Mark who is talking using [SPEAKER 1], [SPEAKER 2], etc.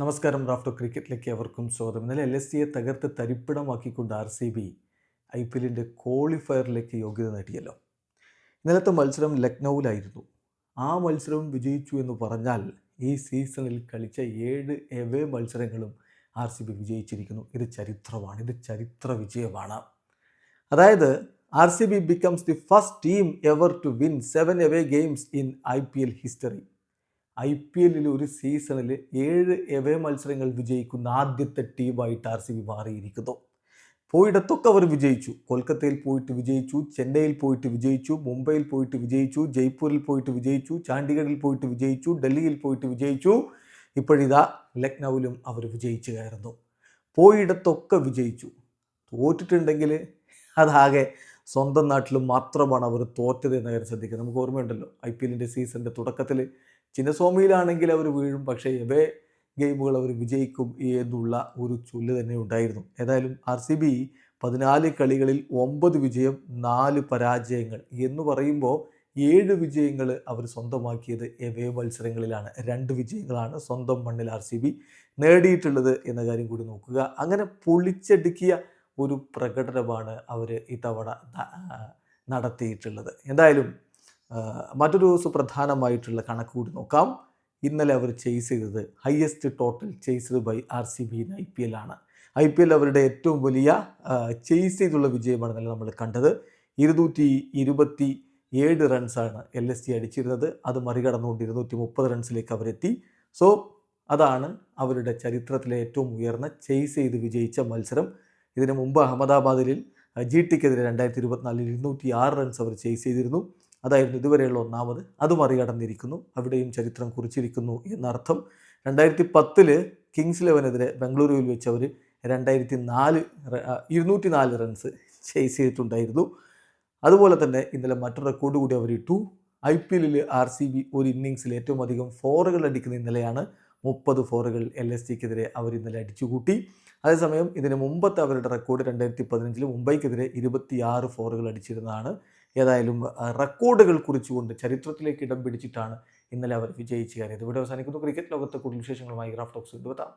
[SPEAKER 1] നമസ്കാരം. റാഫ്റ്റോ ക്രിക്കറ്റിലേക്ക് അവർക്കും സ്വാഗതം. ഇന്നലെ എൽ എസ് സിയെ തകർത്ത് തരിപ്പിടമാക്കിക്കൊണ്ട് R C B I P എല്ലിന്റെ ക്വാളിഫയറിലേക്ക് യോഗ്യത നേടിയല്ലോ. ഇന്നലത്തെ മത്സരം ലക്നൌവിലായിരുന്നു. ആ മത്സരവും വിജയിച്ചു എന്ന് പറഞ്ഞാൽ ഈ സീസണിൽ കളിച്ച ഏഴ് എവേ മത്സരങ്ങളും ആർ സി ബി വിജയിച്ചിരിക്കുന്നു. ഇത് ചരിത്രമാണ്. ഇത് ചരിത്ര വിജയമാണ്. അതായത് R C B becomes the first team ever to win seven away games in I P L history I P എല്ലിൽ ഒരു സീസണിൽ ഏഴ് എവേ മത്സരങ്ങൾ വിജയിക്കുന്ന ആദ്യത്തെ ടീമായിട്ട് ആർ സി ബി മാറിയിരിക്കുന്നു. പോയിടത്തൊക്കെ അവർ വിജയിച്ചു. കൊൽക്കത്തയിൽ പോയിട്ട് വിജയിച്ചു ചെന്നൈയിൽ പോയിട്ട് വിജയിച്ചു മുംബൈയിൽ പോയിട്ട് വിജയിച്ചു ജയ്പൂരിൽ പോയിട്ട് വിജയിച്ചു ചാണ്ഡിഗഡിൽ പോയിട്ട് വിജയിച്ചു ഡൽഹിയിൽ പോയിട്ട് വിജയിച്ചു. ഇപ്പോഴിതാ ലക്നൌവിലും അവർ വിജയിച്ചു കയറുന്നു. പോയിടത്തൊക്കെ വിജയിച്ചു. തോറ്റിട്ടുണ്ടെങ്കിൽ അതാകെ സ്വന്തം നാട്ടിൽ മാത്രമാണ് അവർ തോറ്റത് എന്ന കാര്യം ശ്രദ്ധിക്കുക നമുക്ക് ഓർമ്മയുണ്ടല്ലോ ഐ പി എല്ലിന്റെ സീസണിന്റെ തുടക്കത്തിൽ ചിന്നസ്വാമിയിലാണെങ്കിൽ അവർ വീഴും പക്ഷേ എവേ ഗെയിമുകൾ അവർ വിജയിക്കും എന്നുള്ള ഒരു ചൊല്ല് തന്നെ ഉണ്ടായിരുന്നു. ഏതായാലും ആർ സി ബി പതിനാല് കളികളിൽ ഒമ്പത് വിജയം നാല് പരാജയങ്ങൾ എന്ന് പറയുമ്പോൾ ഏഴ് വിജയങ്ങൾ അവർ സ്വന്തമാക്കിയത് എവേ മത്സരങ്ങളിലാണ്. രണ്ട് വിജയങ്ങളാണ് സ്വന്തം മണ്ണിൽ ആർ സി ബി നേടിയിട്ടുള്ളത് എന്ന കാര്യം കൂടി നോക്കുക. അങ്ങനെ പൊളിച്ചടുക്കിയ ഒരു പ്രകടനമാണ് അവർ ഇത്തവണ നടത്തിയിട്ടുള്ളത്. എന്തായാലും മറ്റൊരു സുപ്രധാനമായിട്ടുള്ള കണക്ക് കൂടി നോക്കാം. ഇന്നലെ അവർ ചെയ്സ് ചെയ്തത് highest total chased by R C B I P L ആണ്. ഐ പി എൽ അവരുടെ ഏറ്റവും വലിയ ചെയ്സ് ചെയ്തുള്ള വിജയമാണ് ഇന്നലെ നമ്മൾ കണ്ടത്. ഇരുന്നൂറ്റി ഇരുപത്തി ഏഴ് റൺസാണ് എൽ എസ് ടി അടിച്ചിരുന്നത്. അത് മറികടന്നുകൊണ്ട് ഇരുന്നൂറ്റി മുപ്പത് റൺസിലേക്ക് അവരെത്തി. സോ അതാണ് അവരുടെ ചരിത്രത്തിലെ ഏറ്റവും ഉയർന്ന ചെയ്സ് ചെയ്ത് വിജയിച്ച മത്സരം. ഇതിനു മുമ്പ് അഹമ്മദാബാദിൽ ജി ടിക്കെതിരെ രണ്ടായിരത്തി ഇരുപത്തിനാലിൽ ഇരുന്നൂറ്റി ആറ് റൺസ് അവർ ചെയ്സ് ചെയ്തിരുന്നു. അതായിരുന്നു ഇതുവരെയുള്ള ഒന്നാമത്. അത് മറികടന്നിരിക്കുന്നു. അവിടെയും ചരിത്രം കുറിച്ചിരിക്കുന്നു എന്നർത്ഥം. രണ്ടായിരത്തി പത്തിൽ കിങ്സ് ഇലവനെതിരെ ബംഗളൂരുവിൽ വെച്ച് അവർ രണ്ടായിരത്തി നാല് ഇരുന്നൂറ്റി നാല് റൺസ് ചേസ് ചെയ്തിട്ടുണ്ടായിരുന്നു. അതുപോലെ തന്നെ ഇന്നലെ മറ്റൊരു റെക്കോർഡ് കൂടി അവർ ഇട്ടു. ഐ പി എല്ലിൽ ആർ സി ബി ഒരു ഇന്നിങ്സിൽ ഏറ്റവും അധികം ഫോറുകൾ അടിക്കുന്ന ഇന്നലെയാണ് മുപ്പത് ഫോറുകൾ എൽ എസ് ടിക്കെതിരെ അവർ ഇന്നലെ അടിച്ചുകൂട്ടി. അതേസമയം ഇതിന് മുമ്പത്തെ അവരുടെ റെക്കോർഡ് രണ്ടായിരത്തി പതിനഞ്ചിൽ മുംബൈക്കെതിരെ ഇരുപത്തിയാറ് ഫോറുകൾ അടിച്ചിരുന്നതാണ്. ഏതായാലും റെക്കോർഡുകൾ കുറിച്ചുകൊണ്ട് ചരിത്രത്തിലേക്ക് ഇടം പിടിച്ചിട്ടാണ് ഇന്നലെ അവർ വിജയിച്ചു കയറിയത്. ഇവിടെ അവസാനിക്കുന്നു. ക്രിക്കറ്റ് ലോകത്തെ കൂടുതൽ വിശേഷങ്ങളുമായി ഗ്രാഫ് ടോക്സ് കൊണ്ടുവെത്താം